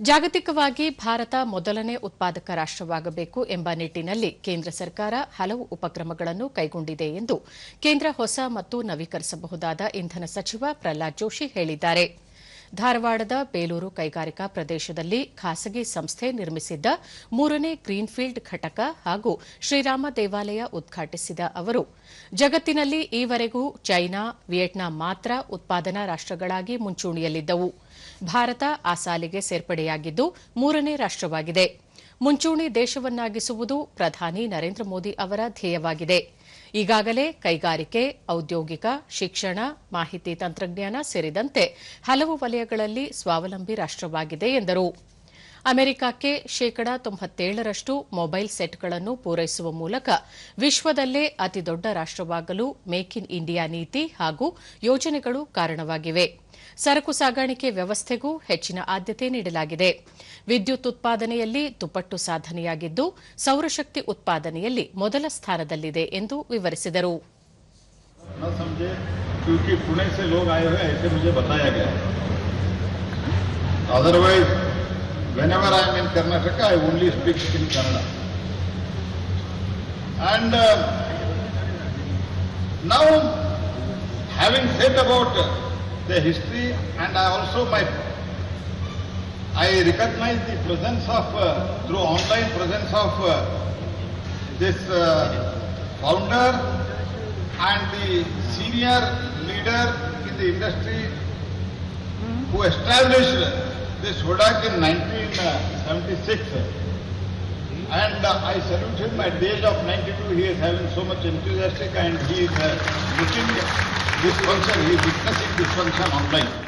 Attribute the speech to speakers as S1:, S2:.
S1: ಜಾಗತಿಕವಾಗಿ ಭಾರತ ಮೊದಲನೇ ಉತ್ಪಾದಕ ರಾಷ್ಟವಾಗಬೇಕು ಎಂಬ ನಿಟ್ಟಿನಲ್ಲಿ ಕೇಂದ್ರ ಸರ್ಕಾರ ಹಲವು ಉಪಕ್ರಮಗಳನ್ನು ಕೈಗೊಂಡಿದೆ ಎಂದು ಕೇಂದ್ರ ಹೊಸ ಮತ್ತು ನವೀಕರಿಸಬಹುದಾದ ಇಂಧನ ಸಚಿವ ಪ್ರಹ್ಲಾದ್ ಜೋಶಿ ಹೇಳಿದ್ದಾರೆ. ಧಾರವಾಡದ ಬೇಲೂರು ಕೈಗಾರಿಕಾ ಪ್ರದೇಶದಲ್ಲಿ ಖಾಸಗಿ ಸಂಸ್ಥೆ ನಿರ್ಮಿಸಿದ್ದ ಮೂರನೇ ಗ್ರೀನ್ಫೀಲ್ಡ್ ಘಟಕ ಹಾಗೂ ಶ್ರೀರಾಮ ದೇವಾಲಯ ಉದ್ಘಾಟಿಸಿದ ಅವರು, ಜಗತ್ತಿನಲ್ಲಿ ಈವರೆಗೂ ಚೈನಾ, ವಿಯೆಟ್ನಾಂ ಮಾತ್ರ ಉತ್ಪಾದನಾ ರಾಷ್ಟಗಳಾಗಿ ಮುಂಚೂಣಿಯಲ್ಲಿದ್ದವು. ಭಾರತ ಆ ಸಾಲಿಗೆ ಸೇರ್ಪಡೆಯಾಗಿದ್ದು ಮೂರನೇ ರಾಷ್ಟವಾಗಿದೆ ಮುಂಚೂಣಿ ದೇಶವನ್ನಾಗಿಸುವುದು ಪ್ರಧಾನಿ ನರೇಂದ್ರ ಮೋದಿ ಅವರ ಧ್ಯೇಯವಾಗಿದೆ. ಈಗಾಗಲೇ ಕೈಗಾರಿಕೆ, ಔದ್ಯೋಗಿಕ, ಶಿಕ್ಷಣ, ಮಾಹಿತಿ ತಂತ್ರಜ್ಞಾನ ಸೇರಿದಂತೆ ಹಲವು ವಲಯಗಳಲ್ಲಿ ಸ್ವಾವಲಂಬಿ ರಾಷ್ಟವಾಗಿದೆ ಎಂದರು. ಅಮೆರಿಕಕ್ಕೆ ಶೇಕಡಾ ತೊಂಬತ್ತೇಳರಷ್ಟು ಮೊಬೈಲ್ ಸೆಟ್ಗಳನ್ನು ಪೂರೈಸುವ ಮೂಲಕ ವಿಶ್ವದಲ್ಲೇ ಅತಿದೊಡ್ಡ ರಾಷ್ಟವಾಗಲು ಮೇಕ್ ಇನ್ ಇಂಡಿಯಾ ನೀತಿ ಹಾಗೂ ಯೋಜನೆಗಳು ಕಾರಣವಾಗಿವೆ ಸರಕು ಸಾಗಾಣಿಕೆ ವ್ಯವಸ್ಥೆಗೂ ಹೆಚ್ಚಿನ ಆದ್ಯತೆ ನೀಡಲಾಗಿದೆ ವಿದ್ಯುತ್ ಉತ್ಪಾದನೆಯಲ್ಲಿ ದುಪ್ಪಟ್ಟು ಸಾಧನೆಯಾಗಿದ್ದು ಸೌರಶಕ್ತಿ ಉತ್ಪಾದನೆಯಲ್ಲಿ ಮೊದಲ ಸ್ಥಾನದಲ್ಲಿದೆ ಎಂದು ವಿವರಿಸಿದರು
S2: न समझे क्योंकि पुणे से लोग आए हुए हैं, ऐसे मुझे बताया गया otherwise Whenever I am in Karnataka, I only speak in Kannada. And uh, now, having said about the history, and I also my, I recognize the presence of uh, through online presence of uh, this uh, founder and the senior leader in the industry who established this HODAC in 1976. And uh, I salute him at the age of 92. He is having so much enthusiastic and he is uh, looking this function, he is witnessing this function online.